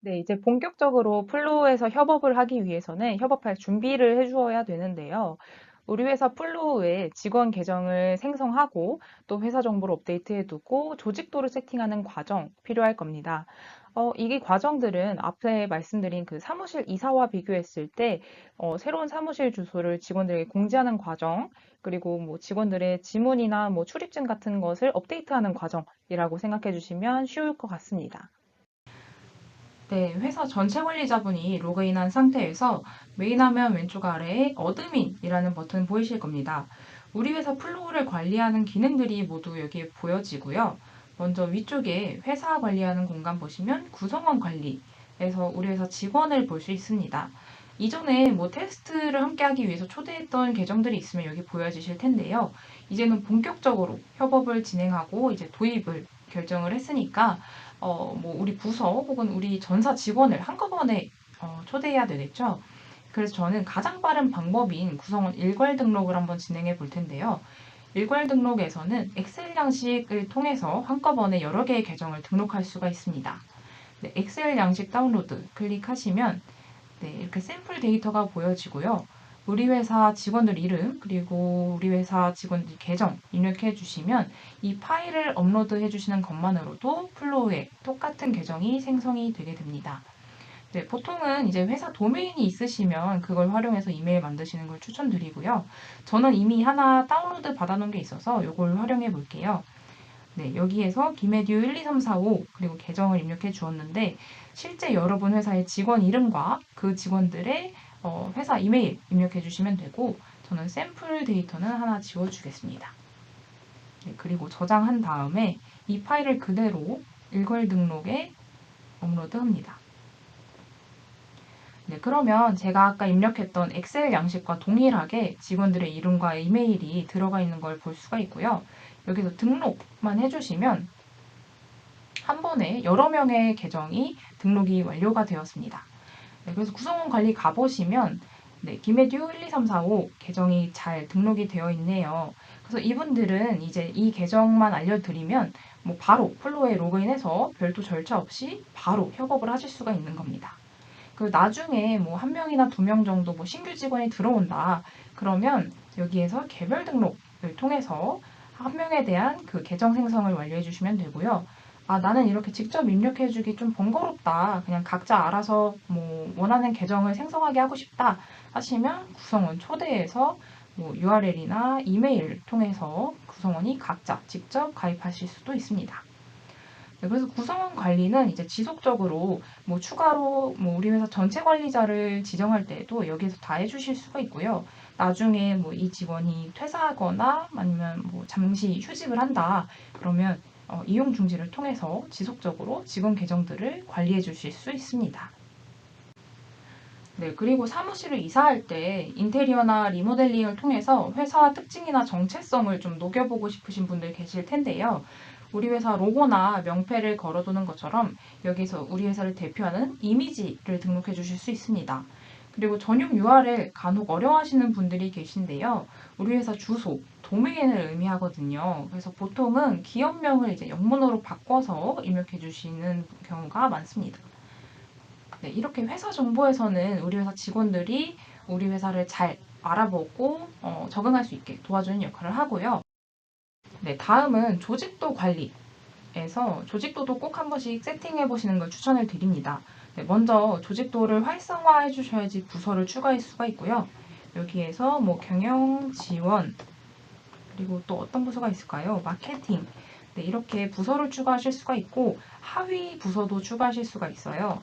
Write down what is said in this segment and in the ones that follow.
네, 이제 본격적으로 플로우에서 협업을 하기 위해서는 협업할 준비를 해주어야 되는데요. 우리 회사 플로우에 직원 계정을 생성하고 또 회사 정보를 업데이트해두고 조직도를 세팅하는 과정 필요할 겁니다. 어, 이 과정들은 앞에 말씀드린 그 사무실 이사와 비교했을 때 어, 새로운 사무실 주소를 직원들에게 공지하는 과정, 그리고 뭐 직원들의 지문이나 뭐 출입증 같은 것을 업데이트하는 과정이라고 생각해 주시면 쉬울 것 같습니다. 네, 회사 전체 관리자분이 로그인한 상태에서 메인 화면 왼쪽 아래에 어드민이라는 버튼 보이실 겁니다. 우리 회사 플로우를 관리하는 기능들이 모두 여기에 보여지고요. 먼저 위쪽에 회사 관리하는 공간 보시면 구성원 관리에서 우리 회사 직원을 볼 수 있습니다. 이전에 뭐 테스트를 함께 하기 위해서 초대했던 계정들이 있으면 여기 보여지실 텐데요. 이제는 본격적으로 협업을 진행하고 이제 도입을 결정을 했으니까 어, 뭐 우리 부서 혹은 우리 전사 직원을 한꺼번에 어, 초대해야 되겠죠. 그래서 저는 가장 빠른 방법인 구성원 일괄 등록을 한번 진행해 볼 텐데요. 일괄 등록에서는 엑셀 양식을 통해서 한꺼번에 여러 개의 계정을 등록할 수가 있습니다. 네, 엑셀 양식 다운로드 클릭하시면 네, 이렇게 샘플 데이터가 보여지고요. 우리 회사 직원들 이름 그리고 우리 회사 직원들 계정 입력해 주시면 이 파일을 업로드해 주시는 것만으로도 플로우에 똑같은 계정이 생성이 되게 됩니다. 네, 보통은 이제 회사 도메인이 있으시면 그걸 활용해서 이메일 만드시는 걸 추천드리고요. 저는 이미 하나 다운로드 받아놓은 게 있어서 이걸 활용해 볼게요. 네, 여기에서 김에듀 12345 그리고 계정을 입력해 주었는데 실제 여러분 회사의 직원 이름과 그 직원들의 어, 회사 이메일 입력해 주시면 되고 저는 샘플 데이터는 하나 지워 주겠습니다. 네, 그리고 저장한 다음에 이 파일을 그대로 일괄 등록에 업로드합니다. 네, 그러면 제가 아까 입력했던 엑셀 양식과 동일하게 직원들의 이름과 이메일이 들어가 있는 걸 볼 수가 있고요. 여기서 등록만 해주시면 한 번에 여러 명의 계정이 등록이 완료가 되었습니다. 네, 그래서 구성원 관리 가보시면 네, 김혜듀 12345 계정이 잘 등록이 되어 있네요. 그래서 이분들은 이제 이 계정만 알려드리면 뭐 바로 플로에 로그인해서 별도 절차 없이 바로 협업을 하실 수가 있는 겁니다. 그 나중에 뭐 한 명이나 두 명 정도 뭐 신규 직원이 들어온다. 그러면 여기에서 개별 등록을 통해서 한 명에 대한 그 계정 생성을 완료해 주시면 되고요. 아, 나는 이렇게 직접 입력해 주기 좀 번거롭다. 그냥 각자 알아서 뭐 원하는 계정을 생성하게 하고 싶다 하시면 구성원 초대해서 뭐 URL이나 이메일 통해서 구성원이 각자 직접 가입하실 수도 있습니다. 네, 그래서 구성원 관리는 이제 지속적으로 뭐 추가로 뭐 우리 회사 전체 관리자를 지정할 때도 여기에서 다 해주실 수가 있고요. 나중에 뭐 이 직원이 퇴사하거나 아니면 뭐 잠시 휴직을 한다 그러면 어, 이용 중지를 통해서 지속적으로 직원 계정들을 관리해 주실 수 있습니다. 네, 그리고 사무실을 이사할 때 인테리어나 리모델링을 통해서 회사 특징이나 정체성을 좀 녹여보고 싶으신 분들 계실 텐데요. 우리 회사 로고나 명패를 걸어두는 것처럼 여기서 우리 회사를 대표하는 이미지를 등록해 주실 수 있습니다. 그리고 전용 URL 간혹 어려워하시는 분들이 계신데요. 우리 회사 주소, 도메인을 의미하거든요. 그래서 보통은 기업명을 이제 영문으로 바꿔서 입력해 주시는 경우가 많습니다. 네, 이렇게 회사 정보에서는 우리 회사 직원들이 우리 회사를 잘 알아보고 어, 적응할 수 있게 도와주는 역할을 하고요. 네, 다음은 조직도 관리에서 조직도도 꼭 한 번씩 세팅해 보시는 걸 추천을 드립니다. 네, 먼저 조직도를 활성화해 주셔야지 부서를 추가할 수가 있고요. 여기에서 뭐 경영 지원 그리고 또 어떤 부서가 있을까요? 마케팅 네, 이렇게 부서를 추가하실 수가 있고 하위 부서도 추가하실 수가 있어요.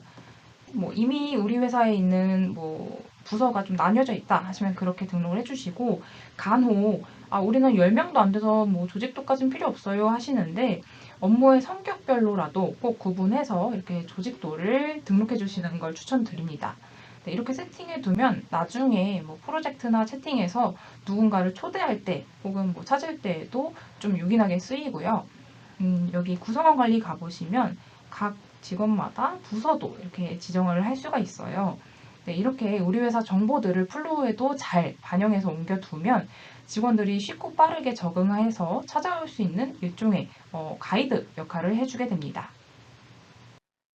뭐 이미 우리 회사에 있는 뭐 부서가 좀 나뉘어져 있다 하시면 그렇게 등록을 해주시고 간혹 아 우리는 10명도 안 돼서 뭐 조직도까지는 필요 없어요 하시는데 업무의 성격별로라도 꼭 구분해서 이렇게 조직도를 등록해 주시는 걸 추천드립니다. 네, 이렇게 세팅해 두면 나중에 뭐 프로젝트나 채팅에서 누군가를 초대할 때 혹은 뭐 찾을 때에도 좀 유긴하게 쓰이고요. 음, 여기 구성원 관리 가보시면 각 직원마다 부서도 이렇게 지정을 할 수가 있어요. 네, 이렇게 우리 회사 정보들을 플로우에도 잘 반영해서 옮겨두면 직원들이 쉽고 빠르게 적응해서 찾아올 수 있는 일종의 어, 가이드 역할을 해주게 됩니다.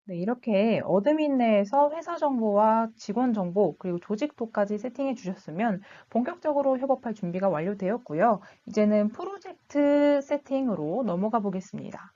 네, 이렇게 어드민 내에서 회사 정보와 직원 정보, 그리고 조직도까지 세팅해 주셨으면 본격적으로 협업할 준비가 완료되었고요. 이제는 프로젝트 세팅으로 넘어가 보겠습니다.